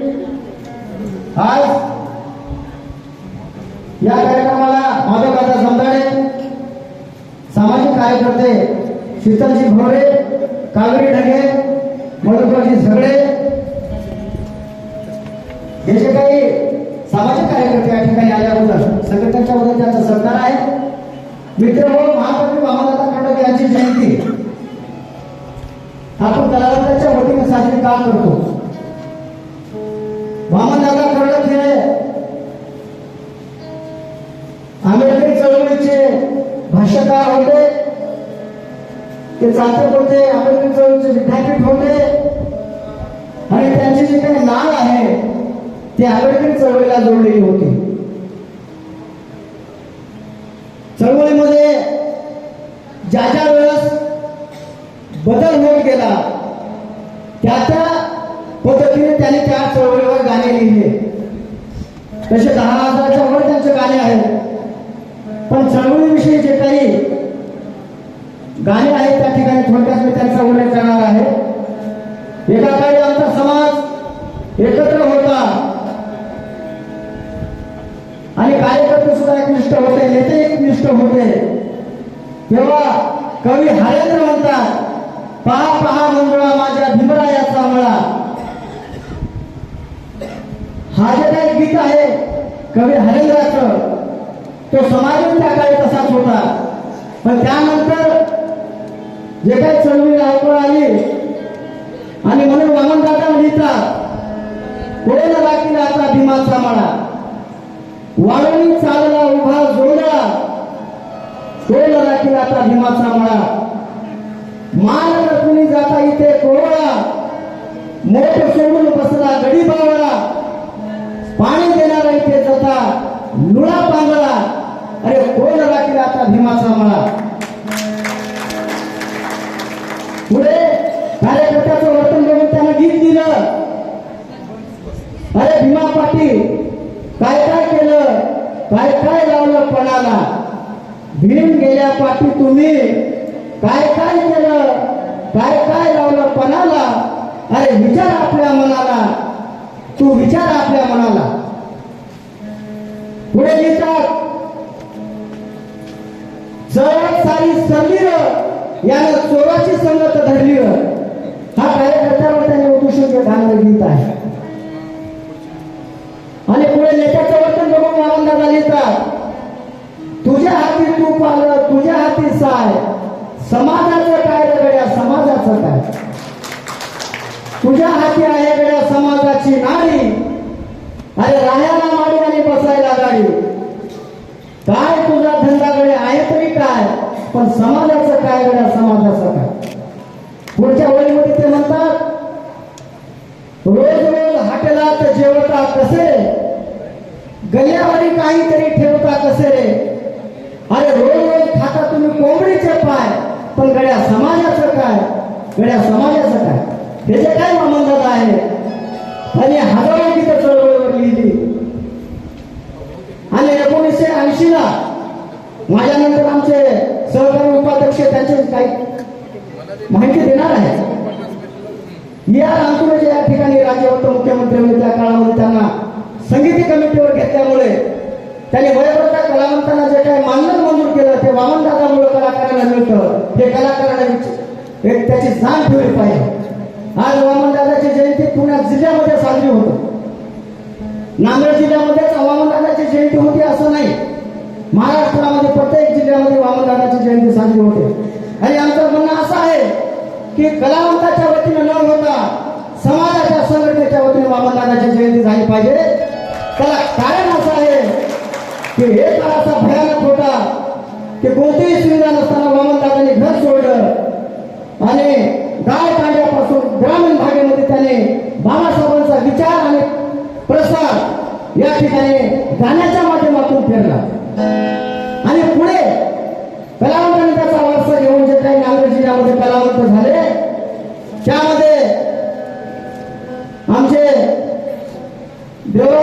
आज या कार्यक्रमाला माधवकाचा समजाडे सामाजिक कार्यकर्ते शीतलजी भोरे कावेरी ढगे मधुकरजी सगळे हे जे काही सामाजिक कार्यकर्ते या ठिकाणी आल्याबद्दल संघटनेच्या बद्दल त्यांचा सत्कार आहे. मित्र हो महाकवी वामनदादा खंडक यांची जयंती. आपण कलावंताच्या वतीने साजरी का करतो? वामनदादा खंडक हे आंबेडकरी चळवळीचे भाष्यकार होते. ते चालते होते आंबेडकरी चळवळीचे विद्यापीठ होते. आणि त्यांची जी काही नाळ आहे ते आंबेडकरी चळवळीला जोडलेली होती. चळवळीमध्ये ज्या ज्या वेळेस बदल होत गेला त्या त्या पद्धतीने त्यांनी त्या तसे दहा हजाराच्या वर त्यांचे गाणे आहेत पण चळवळीविषयी जे काही गाणे आहेत त्या ठिकाणी थोडक्यात मी त्यांचा उल्लेख करणार आहे. एका काळी आमचा समाज एकत्र होता. आणि कार्यकर्ते सुद्धा एकनिष्ठ होते नेते एकनिष्ठ होते. तेव्हा कवी हरेंद्र म्हणतात पहा पहा मंजुळा माझ्या भीमरायाचा मळा. हा जे काही गीत आहे कवी हरेंद्राचं. तो समाज त्या काळी तसाच होता. पण त्यानंतर जे काही चळवळी ऐकून आली आणि म्हणून वामनदादा लिहितात कोण लागतील आता भीमाचा माळा. वाळून चालला उभा जोडा कोण राखील आता भीमाचा माळा. माल रचून जाता इथे कोवळा. मोठ सोडून बसला गडीबा बावळा जाता. लुळा पांगळा. अरे कोण राखील आता भीमाचा मळा. पुढे कार्यकर्त्याचं वर्तन बघून त्यानं गीत दिलं. अरे भीमा पाटील काय काय केलं? काय काय लावलं पणाला? भीम गेल्या पाठी तुम्ही. काय काय केलं? काय काय लावलं पणाला? अरे विचार आपल्या मनाला. तू विचार आपल्या मनाला. पुढे लिहितात सारी सरलीर यानं चोराची संगत धरली हा कार्यकर्त्यावर त्याने उदूषण घालणं गीत आहे. आणि पुढे नेत्याचं वर्तन बघून आनंदाला लिहितात तुझ्या हाती तू आलं तुझ्या हाती साय. समाजाचं काय रे गड्या? समाजाचं काय? तुझ्या हाती आहे गड्या समाजाची नाडी अरे राया पण समाजाचं काय गड्या समाजाचं काय? पुढच्या वळीमध्ये ते म्हणतात रोज रोज हॉटेलात जेवता कसे? गल्यावरी काहीतरी ठेवता कसे रे? अरे रोज रोज खाता तुम्ही कोंबडीचे पाय पण गड्या समाजाचं काय? गड्या समाजाचं काय? त्याचे काय मंदत आहे आणि हजारो गीतं चळवळीवर लिहिली. आणि एकोणीसशे ऐंशी ला माझ्यानंतर आमचे काही माहिती देणार आहे. या रामकुमार या ठिकाणी राज्य मुख्यमंत्री होते. त्या काळामध्ये त्यांना संगीती कमिटीवर घेतल्यामुळे त्यांनी वयोवृद्ध कलावंतांना जे काही मानधन मंजूर केलं ते वामनदादामुळे कलाकारांना मिळतं. हे कलाकारांना एक त्याची जाण ठेवली पाहिजे. आज वामनदादाची जयंती पुण्यात जिल्ह्यामध्ये साजरी होते. नांदेड जिल्ह्यामध्येच वामनदादाची जयंती होती असं नाही. महाराष्ट्रामध्ये प्रत्येक जिल्ह्यामध्ये वामनदादाची जयंती साजरी होते आणि आमचं म्हणणं असं आहे की कलावंताच्या वतीने न होता समाजाच्या संघटनेच्या वतीने बाबादादाची जयंती झाली पाहिजे. त्याला कारण असं आहे की हे काळ असा भयानक होता की कोणतीही सुविधा नसताना वामनदादांनी घर सोडलं. आणि गाय काढल्यापासून ग्रामीण भागामध्ये त्याने बाबासाहेबांचा विचार आणि प्रसार या ठिकाणी गाण्याच्या माध्यमातून फिरला.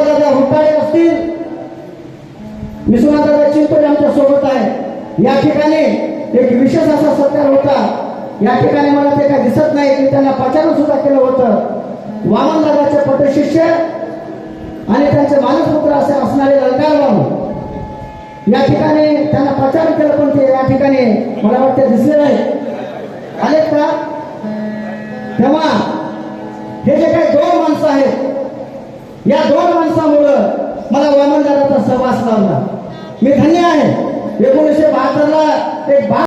दादा हुट्टाळे असतील विश्वनाथदादा चिंतोडे आमच्यासोबत आहे. या ठिकाणी एक विशेष असा सत्कार होता. या ठिकाणी मला ते काय दिसत नाही की त्यांना पाचारण सुद्धा केलं होतं. वामनदादाचे पटशिष्य आणि त्यांचे मानसपुत्र असे असणारे ललकारबाबू या ठिकाणी त्यांना प्रचार केलं पण ते या ठिकाणी मला वाटते दिसले नाही. आलेत का? तेव्हा हे जे काही दोन माणसं आहेत या दोन माणसामुळं मला वामनदाराचा सहवास लावला मी धन्य आहे. एकोणीसशे बहात्तरला एक बा